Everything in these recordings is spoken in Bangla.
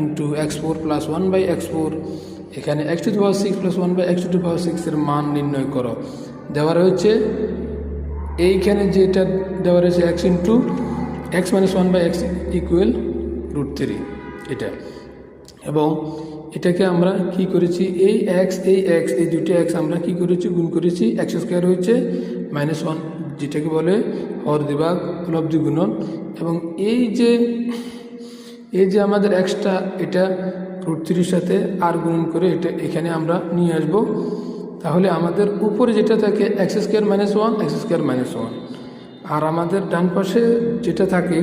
Into x four plus one by x four এখানে x two power six plus one by x two power সিক্সের মান নির্ণয় করো। দেওয়া রয়েছে, এইখানে যেটা দেওয়া রয়েছে x into x minus one by x equal root three এটা। এবং এটাকে আমরা কি করেছি, এই এক্স এই এক্স এই দুটো এক্স আমরা কি করেছি, গুণ করেছি এক্স স্কোয়ার হয়েছে মাইনাস ওয়ান যেটাকে বলে হর দিবাগ উপলব্ধি গুণন। এবং এই যে এই যে আমাদের এক্সট্রা এটা রুট থ্রির সাথে আর গুণন করে এটা এখানে আমরা নিয়ে আসব। তাহলে আমাদের উপরে যেটা থাকে x square minus one x square minus one আর আমাদের ডান পাশে যেটা থাকে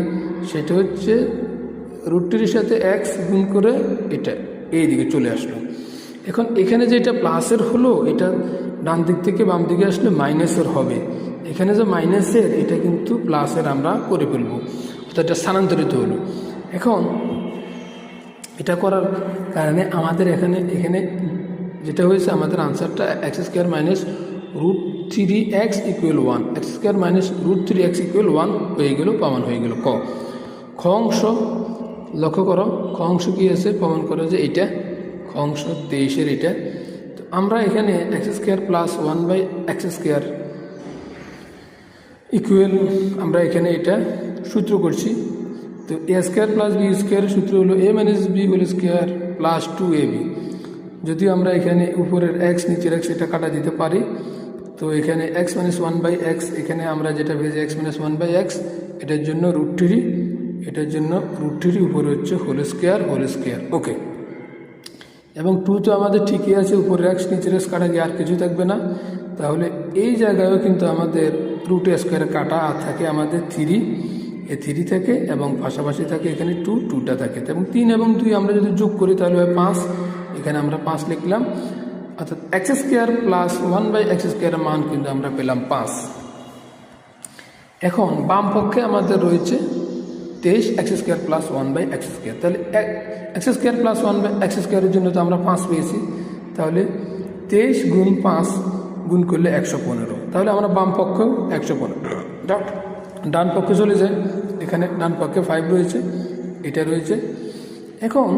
সেটা হচ্ছে রুটটির সাথে এক্স গুণ করে এটা এই দিকে চলে আসলো। এখন এখানে যে এটা প্লাসের হলো, এটা ডান দিক থেকে বাম দিকে আসলে মাইনাসের হবে। এখানে যে মাইনাসের এটা কিন্তু প্লাসের আমরা করে ফেলব। অর্থাৎ এটা স্থানান্তরিত হলো। এখন এটা করার কারণে আমাদের এখানে এখানে যেটা হয়েছে, আমাদের আনসারটা x square minus root three x equal one x square minus root three x equal one হয়ে গেল, প্রমাণ হয়ে গেল। ক খ অংশ লক্ষ্য করো খ অংশ কী আছে? প্রমাণ করো যে এটা খ অংশ তেইশের এটা। তো আমরা এখানে x square plus one by x square equal আমরা এখানে এটা সূত্র করছি। তো এ স্কোয়ার প্লাস বি স্কোয়ারের সূত্র হলো a minus b whole square plus two a b যদিও আমরা এখানে উপরের এক্স নিচের এক্স এটা কাটা দিতে পারি, তো এখানে x minus one by x এখানে আমরা যেটা পেয়েছি x minus one by x এটার জন্য রুট থ্রি এটার জন্য রুট থ্রি উপরে হচ্ছে whole square whole square okay এবং টু তো আমাদের ঠিকই আছে উপরে এক্স নিচের এক্স কাটা গিয়ে আর কিছু থাকবে না। তাহলে এই জায়গায়ও কিন্তু আমাদের রুট স্কোয়ারে কাটা আর থাকে আমাদের থ্রি এ থ্রি থাকে এবং পাশাপাশি থাকে এখানে টু টুটা থাকে এবং তিন এবং দুই আমরা যদি যোগ করি তাহলে হয় পাঁচ। এখানে আমরা পাঁচ লিখলাম। অর্থাৎ x square plus one by x স্কোয়ারের মান কিন্তু আমরা পেলাম পাঁচ। এখন বাম পক্ষে আমাদের রয়েছে তেইশ x square plus one by x square তাহলে x square plus one by x স্কোয়ারের জন্য তো আমরা পাঁচ পেয়েছি। তাহলে তেইশ গুণ পাঁচ গুণ করলে একশো পনেরো। তাহলে আমরা বাম পক্ষেও একশো পনেরো। ডান- ডান পক্ষে চলে যায়, এখানে ডান পক্ষে ফাইভ রয়েছে, এটা রয়েছে। এখন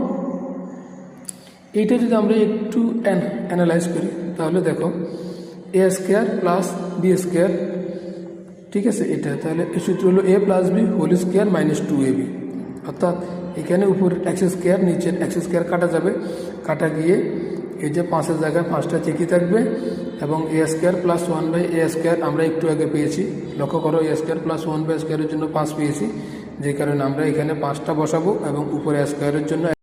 এইটা যদি আমরা একটু অ্যানালাইজ করি, তাহলে দেখো a square plus b square ঠিক আছে, এটা তাহলে এই সূত্র হলো a plus b whole square minus two a b অর্থাৎ এখানে উপর এক্স স্কোয়ার নিচের এক্স স্কোয়ার কাটা যাবে, কাটা গিয়ে এই যে পাঁচের জায়গায় পাঁচটা ঠিকই থাকবে এবং a square plus one by a square আমরা একটু আগে পেয়েছি। লক্ষ্য করো a square plus one by স্কোয়ারের জন্য পাঁচ পেয়েছি। যে কারণে আমরা এখানে পাঁচটা বসাবো এবং উপরে স্কোয়ারের জন্য